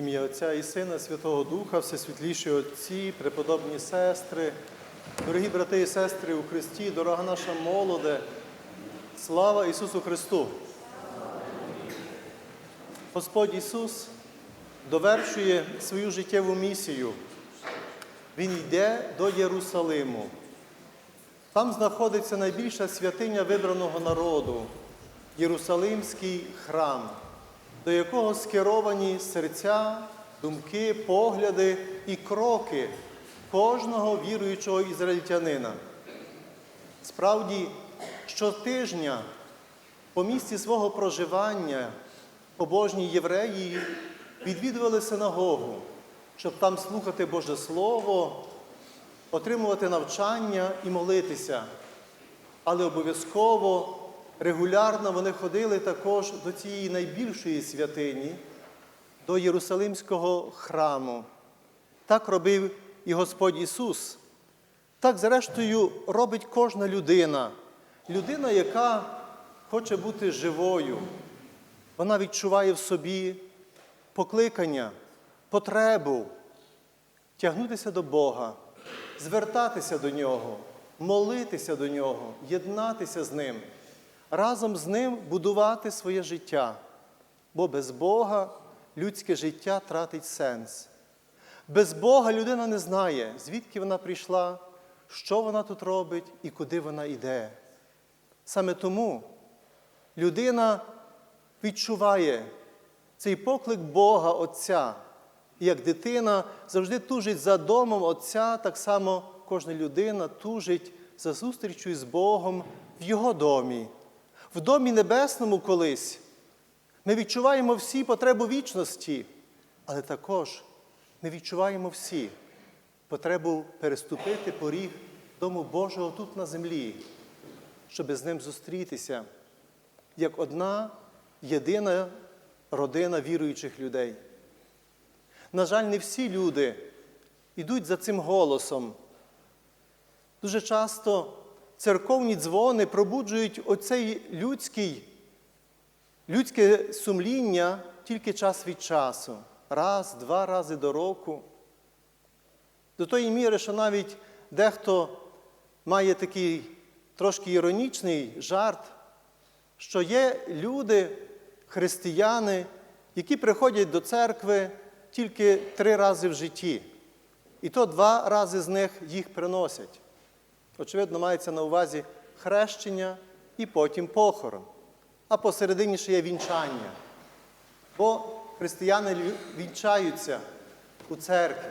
ім'я Отця і Сина, Святого Духа, Всесвітліші Отці, преподобні сестри, дорогі брати і сестри у Христі, дорога наша молоде, слава Ісусу Христу! Господь Ісус довершує свою життєву місію. Він йде до Єрусалиму. Там знаходиться найбільша святиня вибраного народу Єрусалимський храм, до якого скеровані серця, думки, погляди і кроки кожного віруючого ізраїльтянина. Справді, щотижня по місці свого проживання побожні євреї відвідували синагогу, щоб там слухати Боже Слово, отримувати навчання і молитися. Але обов'язково регулярно вони ходили також до цієї найбільшої святині, до Єрусалимського храму. Так робив і Господь Ісус. Так, зрештою, робить кожна людина. Людина, яка хоче бути живою. Вона відчуває в собі покликання, потребу тягнутися до Бога, звертатися до Нього, молитися до Нього, єднатися з Ним, разом з Ним будувати своє життя. Бо без Бога людське життя тратить сенс. Без Бога людина не знає, звідки вона прийшла, що вона тут робить і куди вона йде. Саме тому людина відчуває цей поклик Бога Отця. І як дитина завжди тужить за домом Отця, так само кожна людина тужить за зустрічю з Богом в Його домі, в домі небесному колись. Ми відчуваємо всі потребу вічності, але також ми відчуваємо всі потребу переступити поріг Дому Божого тут на землі, щоб з ним зустрітися, як одна єдина родина віруючих людей. На жаль, не всі люди йдуть за цим голосом. Дуже часто церковні дзвони пробуджують оцей людський, людське сумління тільки час від часу, раз, два рази до року. До тої міри, що навіть дехто має такий трошки іронічний жарт, що є люди, християни, які приходять до церкви тільки три рази в житті. І то два рази з них їх приносять. Очевидно, мається на увазі хрещення і потім похорон. А посередині ще є вінчання. Бо християни вінчаються у церкві.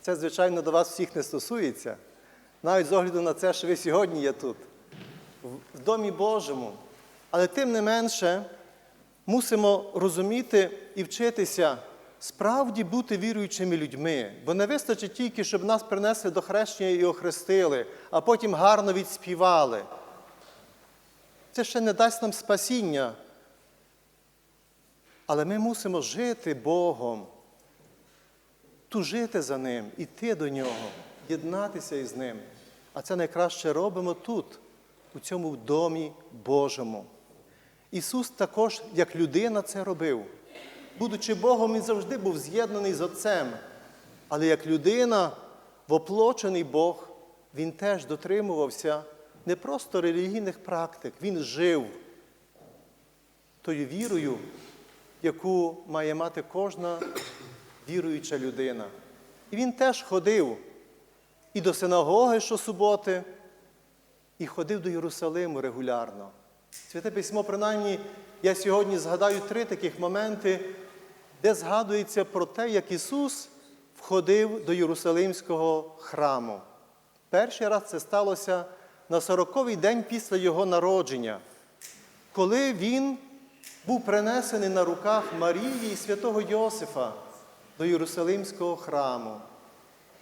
Це, звичайно, до вас всіх не стосується, навіть з огляду на це, що ви сьогодні є тут, в Домі Божому. Але тим не менше мусимо розуміти і вчитися справді бути віруючими людьми, бо не вистачить тільки, щоб нас принесли до хрещення і охрестили, а потім гарно відспівали. Це ще не дасть нам спасіння. Але ми мусимо жити Богом, тужити за Ним, іти до Нього, єднатися із Ним. А це найкраще робимо тут, у цьому домі Божому. Ісус також, як людина, це робив. Будучи Богом, Він завжди був з'єднаний з Отцем. Але як людина, воплочений Бог, Він теж дотримувався не просто релігійних практик, Він жив тою вірою, яку має мати кожна віруюча людина. І він теж ходив і до синагоги щосуботи, і ходив до Єрусалиму регулярно. Святе письмо, принаймні, я сьогодні згадаю три таких моменти, де згадується про те, як Ісус входив до Єрусалимського храму. Перший раз це сталося на сороковий день після Його народження, коли Він був принесений на руках Марії і святого Йосифа до Єрусалимського храму.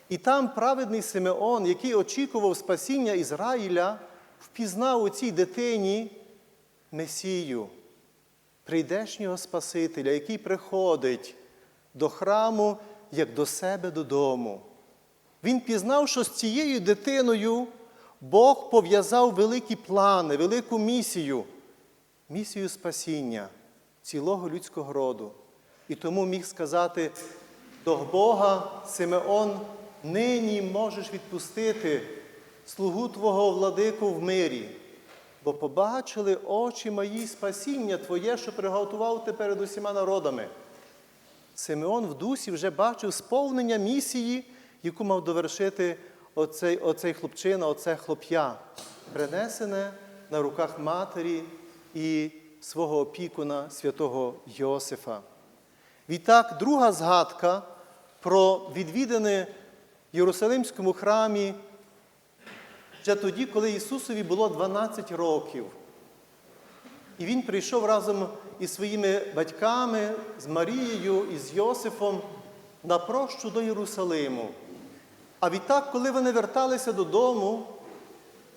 І там праведний Симеон, який очікував спасіння Ізраїля, впізнав у цій дитині Месію, прийдешнього Спасителя, який приходить до храму, як до себе додому. Він пізнав, що з цією дитиною Бог пов'язав великі плани, велику місію, місію спасіння цілого людського роду. І тому міг сказати до Бога, Симеон, нині можеш відпустити слугу Твого владику в мирі, бо побачили очі мої спасіння Твоє, що приготував ти перед усіма народами. Симеон в дусі вже бачив сповнення місії, яку мав довершити оцей, оцей хлопчина, оце хлоп'я, принесене на руках матері і свого опікуна, святого Йосифа. Відтак, друга згадка про відвідини в Єрусалимському храмі вже тоді, коли Ісусові було 12 років. І він прийшов разом із своїми батьками, з Марією і з Йосифом на прощу до Єрусалиму. А відтак, коли вони верталися додому,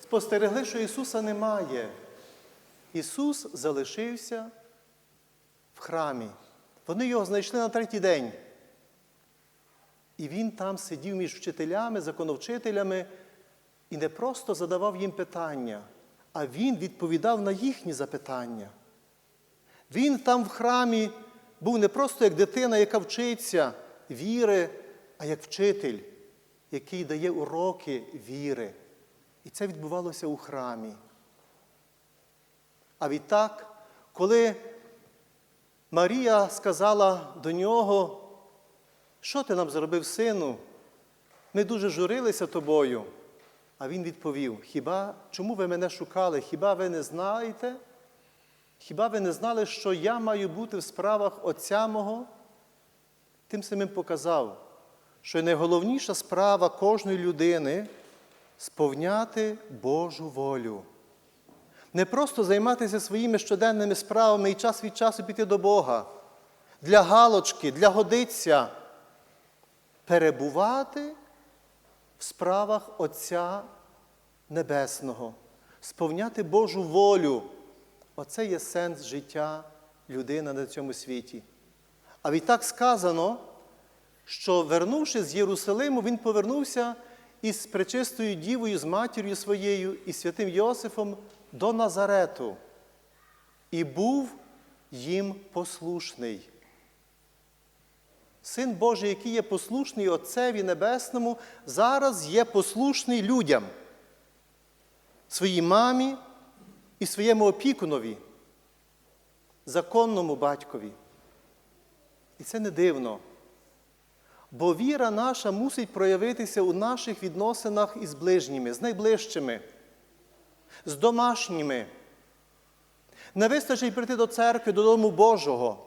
спостерегли, що Ісуса немає. Ісус залишився в храмі. Вони його знайшли на третій день. І він там сидів між вчителями, законовчителями і не просто задавав їм питання, а він відповідав на їхні запитання. Він там в храмі був не просто як дитина, яка вчиться віри, а як вчитель, який дає уроки віри. І це відбувалося у храмі. А відтак, коли Марія сказала до нього, що ти нам зробив, сину? Ми дуже журилися тобою. А він відповів: Хіба чому ви мене шукали? Хіба ви не знаєте? Хіба ви не знали, що я маю бути в справах Отця мого? Тим самим показав, що найголовніша справа кожної людини сповняти Божу волю. Не просто займатися своїми щоденними справами і час від часу піти до Бога, для галочки, для годиця, перебувати в справах Отця Небесного, сповняти Божу волю. Оце є сенс життя людини на цьому світі. А відтак сказано, що, вернувшись з Єрусалиму, він повернувся із пречистою дівою, з матір'ю своєю і святим Йосифом до Назарету і був їм послушний. Син Божий, який є послушний Отцеві Небесному, зараз є послушний людям, своїй мамі і своєму опікунові, законному батькові. І це не дивно. Бо віра наша мусить проявитися у наших відносинах із ближніми, з найближчими, з домашніми. Не вистачить прийти до церкви, до дому Божого.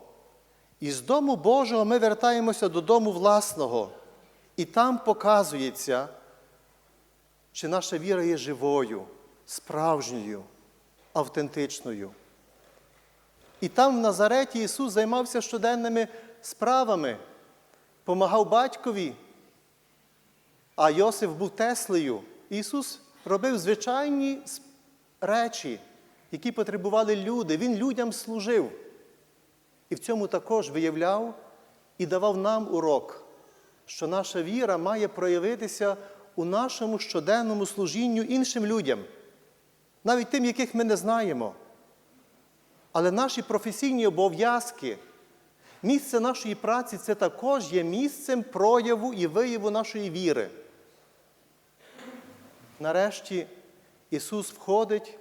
І з дому Божого ми вертаємося до дому власного. І там показується, чи наша віра є живою, справжньою, автентичною. І там в Назареті Ісус займався щоденними справами, помагав батькові, а Йосиф був Теслею. Ісус робив звичайні речі, які потребували люди. Він людям служив. І в цьому також виявляв і давав нам урок, що наша віра має проявитися у нашому щоденному служінню іншим людям, навіть тим, яких ми не знаємо. Але наші професійні обов'язки, місце нашої праці це також є місцем прояву і вияву нашої віри. Нарешті Ісус входить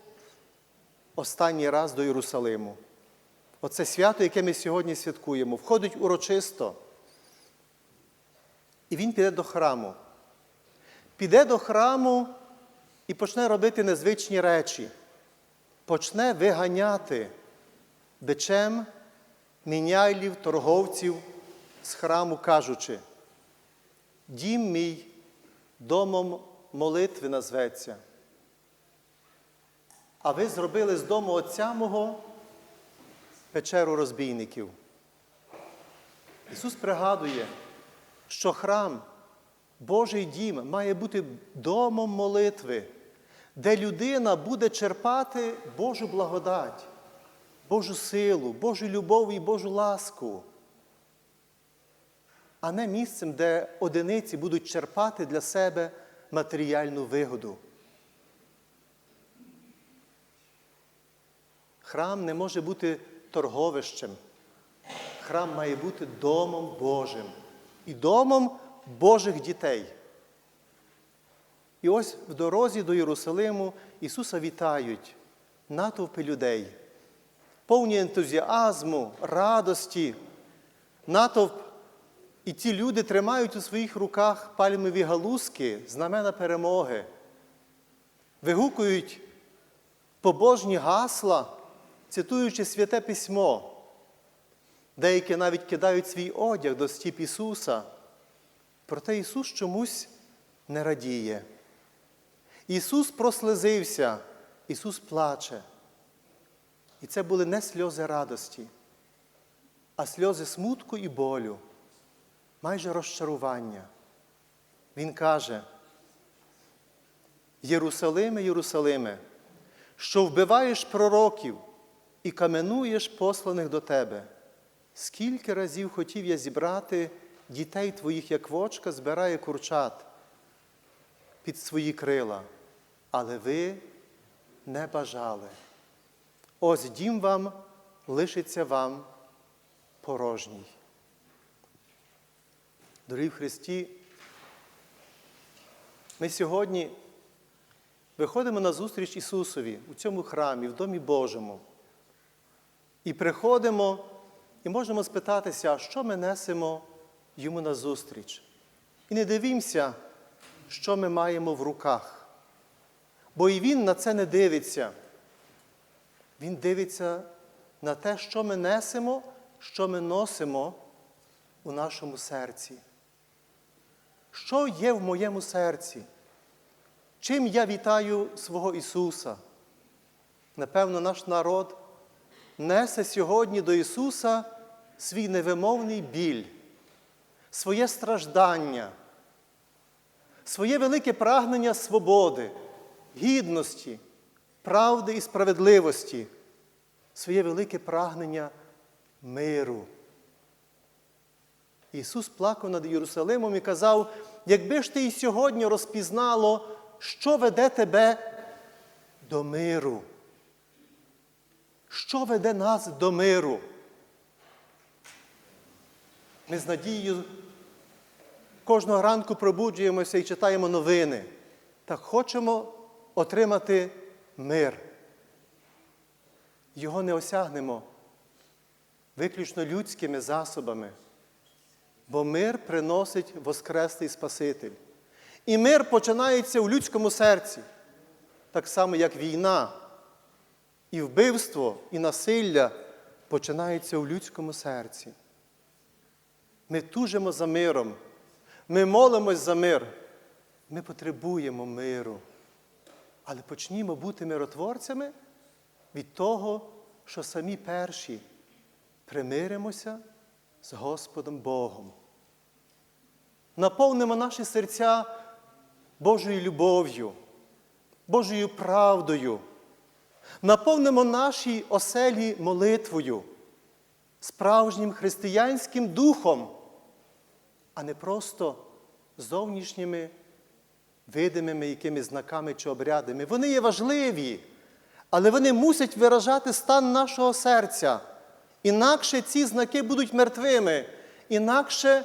останній раз до Єрусалиму. Оце свято, яке ми сьогодні святкуємо, входить урочисто. І він піде до храму. Піде до храму і почне робити незвичні речі. Почне виганяти бичем міняйлів, торговців з храму, кажучи, дім мій домом молитви назветься. А ви зробили з дому Отця мого печеру розбійників. Ісус пригадує, що храм, Божий дім має бути домом молитви, де людина буде черпати Божу благодать, Божу силу, Божу любов і Божу ласку, а не місцем, де одиниці будуть черпати для себе матеріальну вигоду. Храм не може бути торговищем. храм має бути домом Божим і домом Божих дітей. І ось в дорозі до Єрусалиму Ісуса вітають натовпи людей, повні ентузіазму, радості. Натовп і ці люди тримають у своїх руках пальмові галузки, знамена перемоги, вигукують побожні гасла, цитуючи святе письмо. Деякі навіть кидають свій одяг до стіп Ісуса. Проте Ісус чомусь не радіє. Ісус прослезився, Ісус плаче. І це були не сльози радості, а сльози смутку і болю, майже розчарування. Він каже: Єрусалиме, Єрусалиме, що вбиваєш пророків і каменуєш посланих до тебе. Скільки разів хотів я зібрати дітей твоїх, як вочка збирає курчат під свої крила, але ви не бажали. Ось дім вам лишиться вам порожній. Дорогі в Христі, ми сьогодні виходимо на зустріч Ісусові у цьому храмі, в Домі Божому. І приходимо і можемо спитатися, що ми несемо йому на зустріч. І не дивімося, що ми маємо в руках. Бо і Він на це не дивиться. Він дивиться на те, що ми несемо, що ми носимо у нашому серці. Що є в моєму серці? Чим я вітаю свого Ісуса? Напевно, наш народ несе сьогодні до Ісуса свій невимовний біль, своє страждання, своє велике прагнення свободи, гідності, правди і справедливості, своє велике прагнення миру. Ісус плакав над Єрусалимом і казав, якби ж ти і сьогодні розпізнало, що веде тебе до миру. Що веде нас до миру? Ми з надією кожного ранку пробуджуємося і читаємо новини. Так хочемо отримати мир. Його не осягнемо виключно людськими засобами, бо мир приносить Воскреслий Спаситель. І мир починається у людському серці, так само, як війна, і вбивство, і насилля починаються у людському серці. Ми тужимо за миром, ми молимось за мир, ми потребуємо миру. Але почнімо бути миротворцями від того, що самі перші примиримося з Господом Богом. Наповнимо наші серця Божою любов'ю, Божою правдою. Наповнимо наші оселі молитвою, справжнім християнським духом, а не просто зовнішніми видимими якими знаками чи обрядами. Вони є важливі, але вони мусять виражати стан нашого серця. Інакше ці знаки будуть мертвими, інакше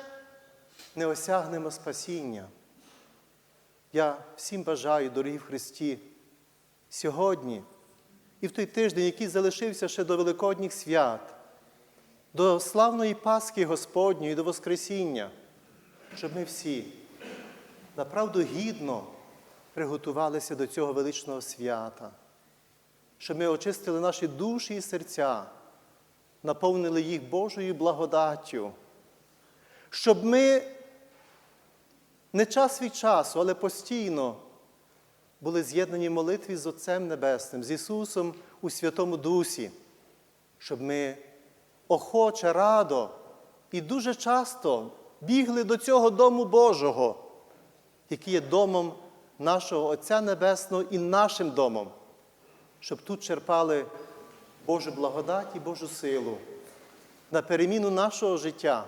не осягнемо спасіння. Я всім бажаю, дорогі в Христі, сьогодні і в той тиждень, який залишився ще до Великодніх свят, до славної Пасхи Господньої, до Воскресіння, щоб ми всі направду гідно приготувалися до цього величного свята, щоб ми очистили наші душі і серця, наповнили їх Божою благодаттю, щоб ми не час від часу, але постійно були з'єднані в молитві з Отцем Небесним, з Ісусом у Святому Дусі, щоб ми охоче, радо і дуже часто бігли до цього дому Божого, який є домом нашого Отця Небесного і нашим домом, щоб тут черпали Божу благодать і Божу силу на переміну нашого життя.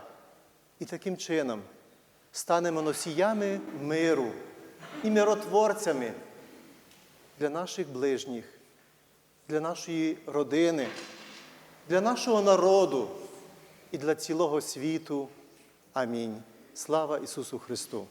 І таким чином станемо носіями миру і миротворцями для наших ближніх, для нашої родини, для нашого народу і для цілого світу. Амінь. Слава Ісусу Христу!